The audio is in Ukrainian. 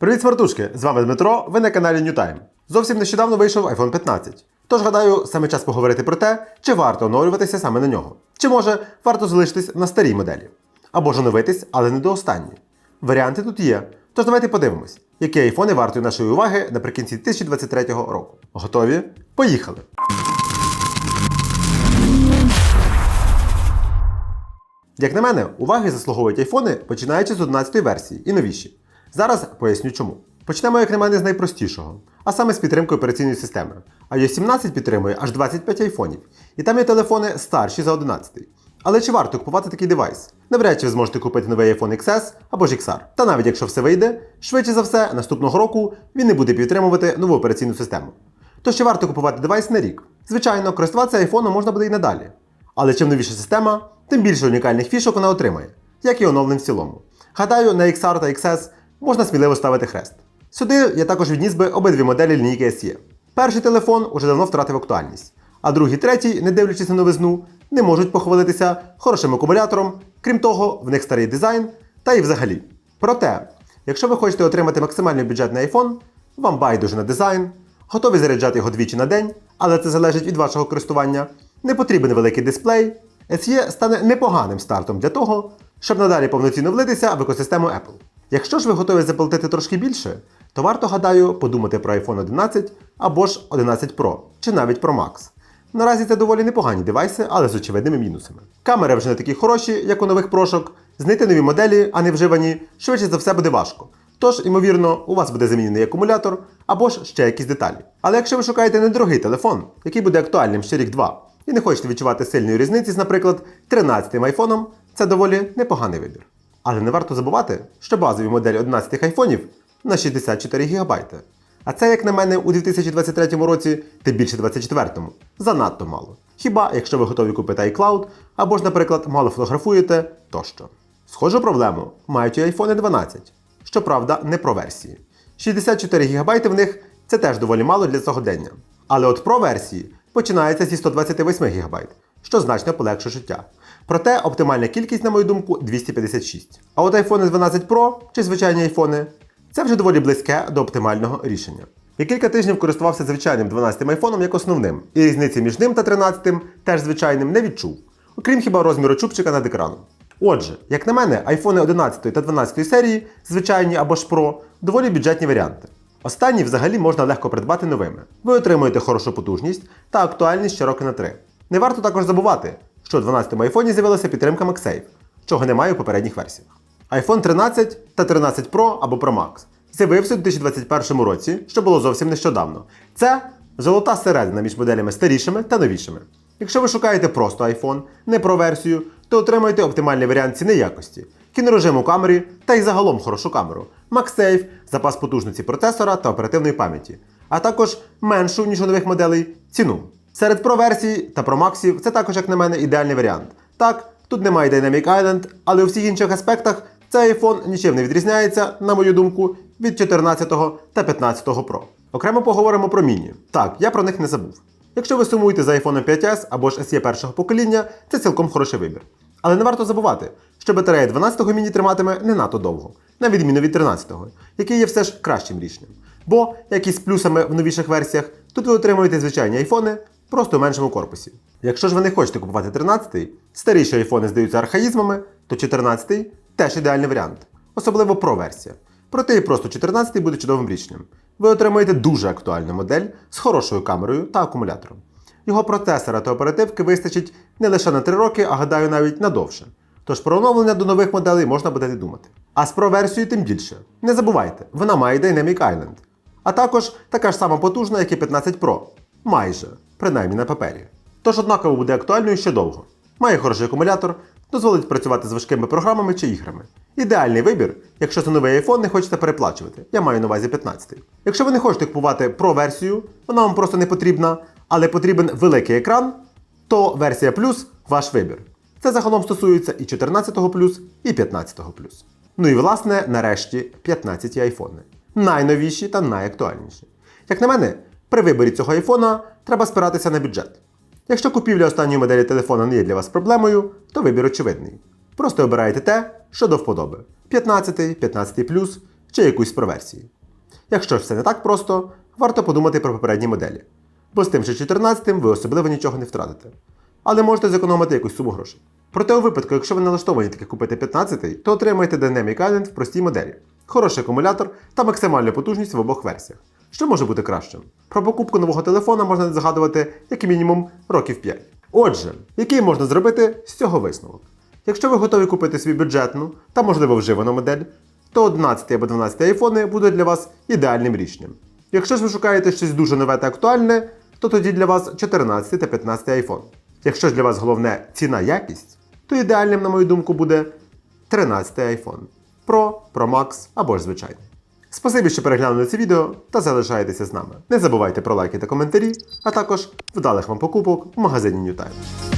Привіт, смартушки! З вами Дмитро, ви на каналі NewTime. Зовсім нещодавно вийшов iPhone 15. Тож гадаю, саме час поговорити про те, чи варто оновлюватися саме на нього. Чи може варто залишитись на старій моделі. Або ж оновитись, але не до останньої. Варіанти тут є. Тож давайте подивимось, які айфони вартують нашої уваги наприкінці 2023 року. Готові? Поїхали! Як на мене, уваги заслуговують айфони, починаючи з 11 версії і новіші. Зараз поясню чому. Почнемо, як на мене, з найпростішого, а саме з підтримкою операційної системи. iOS 17 підтримує аж 25 айфонів, і там є телефони старші за 11. Але чи варто купувати такий девайс? Навряд чи ви зможете купити новий iPhone XS або XR. Та навіть якщо все вийде, швидше за все, наступного року він не буде підтримувати нову операційну систему. То ще варто купувати девайс на рік. Звичайно, користуватися айфоном можна буде і надалі. Але чим новіша система, тим більше унікальних фішок вона отримає, як і оновлень в цілому. Гадаю, на XR та XS можна сміливо ставити хрест. Сюди я також відніс би обидві моделі лінійки SE. Перший телефон уже давно втратив актуальність, а другий, третій, не дивлячись на новизну, не можуть похвалитися хорошим акумулятором, крім того, в них старий дизайн та і взагалі. Проте, якщо ви хочете отримати максимальний бюджетний iPhone, вам байдуже на дизайн, готові заряджати його двічі на день, але це залежить від вашого користування, не потрібен великий дисплей, SE стане непоганим стартом для того, щоб надалі повноцінно влитися в екосистему Apple. Якщо ж ви готові заплатити трошки більше, то варто, гадаю, подумати про iPhone 11 або ж 11 Pro, чи навіть Pro Max. Наразі це доволі непогані девайси, але з очевидними мінусами. Камери вже не такі хороші, як у нових прошок. Знайти нові моделі, а не вживані, швидше за все буде важко. Тож, ймовірно, у вас буде замінений акумулятор або ж ще якісь деталі. Але якщо ви шукаєте недорогий телефон, який буде актуальним ще рік-два, і не хочете відчувати сильної різниці з, наприклад, 13-м айфоном, це доволі непоганий вибір. Але не варто забувати, що базові моделі 11 айфонів на 64 ГБ. А це, як на мене, у 2023 році, тим більше 2024, занадто мало. Хіба якщо ви готові купити iCloud, або ж, наприклад, мало фотографуєте тощо. Схожу проблему мають і iPhone 12, щоправда, не про версії. 64 ГБ в них це теж доволі мало для сьогодення. Але от про версії починається зі 128 ГБ, що значно полегшує життя. Проте оптимальна кількість, на мою думку, 256. А от iPhone 12 Pro чи звичайні айфони це вже доволі близьке до оптимального рішення. Я кілька тижнів користувався звичайним 12 айфоном як основним, і різниці між ним та 13 теж звичайним не відчув, окрім хіба розміру чубчика над екраном. Отже, як на мене, iPhone 11 та 12 серії, звичайні або ж Pro, доволі бюджетні варіанти. Останні взагалі можна легко придбати новими. Ви отримуєте хорошу потужність та актуальність ще роки на 3. Не варто також забувати, що у 12 айфоні з'явилася підтримка MagSafe, чого немає у попередніх версіях. iPhone 13 та 13 Pro або Pro Max з'явився у 2021 році, що було зовсім нещодавно. Це золота середина між моделями старішими та новішими. Якщо ви шукаєте просто iPhone, не про версію, то отримаєте оптимальний варіант ціни якості, кінорежим у камері та й загалом хорошу камеру, MagSafe, запас потужності процесора та оперативної пам'яті, а також меншу, ніж у нових моделей, ціну. Серед Pro версій та Pro Max це також, як на мене, ідеальний варіант. Так, тут немає Dynamic Island, але у всіх інших аспектах цей iPhone нічим не відрізняється, на мою думку, від 14 та 15 Pro. Окремо поговоримо про міні. Так, я про них не забув. Якщо ви сумуєте за iPhone 5S або ж SE першого покоління, це цілком хороший вибір. Але не варто забувати, що батарея 12-го міні триматиме не надто довго, на відміну від 13-го, який є все ж кращим рішенням. Бо, як і з плюсами в новіших версіях, тут ви отримуєте звичайні айфони, просто в меншому корпусі. Якщо ж ви не хочете купувати 13-й, старіші айфони здаються архаїзмами, то 14-й теж ідеальний варіант, особливо Pro версія. Проте і просто 14 буде чудовим рішенням. Ви отримаєте дуже актуальну модель з хорошою камерою та акумулятором. Його процесора та оперативки вистачить не лише на 3 роки, а гадаю навіть на довше. Тож про оновлення до нових моделей можна буде не думати. А з Pro версією тим більше. Не забувайте, вона має Dynamic Island. А також така ж сама потужна, як і 15 Pro. Майже, принаймні на папері. Тож однаково буде актуальною ще довго. Має хороший акумулятор, дозволить працювати з важкими програмами чи іграми. Ідеальний вибір, якщо за новий iPhone не хочете переплачувати. Я маю на увазі 15. Якщо ви не хочете купувати Pro версію, вона вам просто не потрібна, але потрібен великий екран, то версія Plus ваш вибір. Це загалом стосується і 14 Plus, і 15 Plus. Ну і власне, нарешті, 15 айфони. Найновіші та найактуальніші. Як на мене, при виборі цього айфона треба спиратися на бюджет. Якщо купівля останньої моделі телефона не є для вас проблемою, то вибір очевидний. Просто обираєте те, що до вподоби. 15, 15 чи якусь про версії. Якщо ж це не так просто, варто подумати про попередні моделі. Бо з тим же 14 ви особливо нічого не втратите. Але можете зекономити якусь суму грошей. Проте у випадку, якщо ви налаштовані таки купити 15, то отримаєте Dynamic Island в простій моделі, хороший акумулятор та максимальну потужність в обох версіях. Що може бути кращим? Про покупку нового телефона можна згадувати як мінімум років 5. Отже, який можна зробити з цього висновок? Якщо ви готові купити свій бюджетну та, можливо, вживану модель, то 11 або 12 айфони будуть для вас ідеальним рішенням. Якщо ж ви шукаєте щось дуже нове та актуальне, то тоді для вас 14 та 15 iPhone. Якщо ж для вас головне ціна якість, то ідеальним, на мою думку, буде 13 iPhone Pro, Pro Max або ж звичайний. Спасибі, що переглянули це відео та залишаєтеся з нами. Не забувайте про лайки та коментарі, а також вдалих вам покупок в магазині NewTime.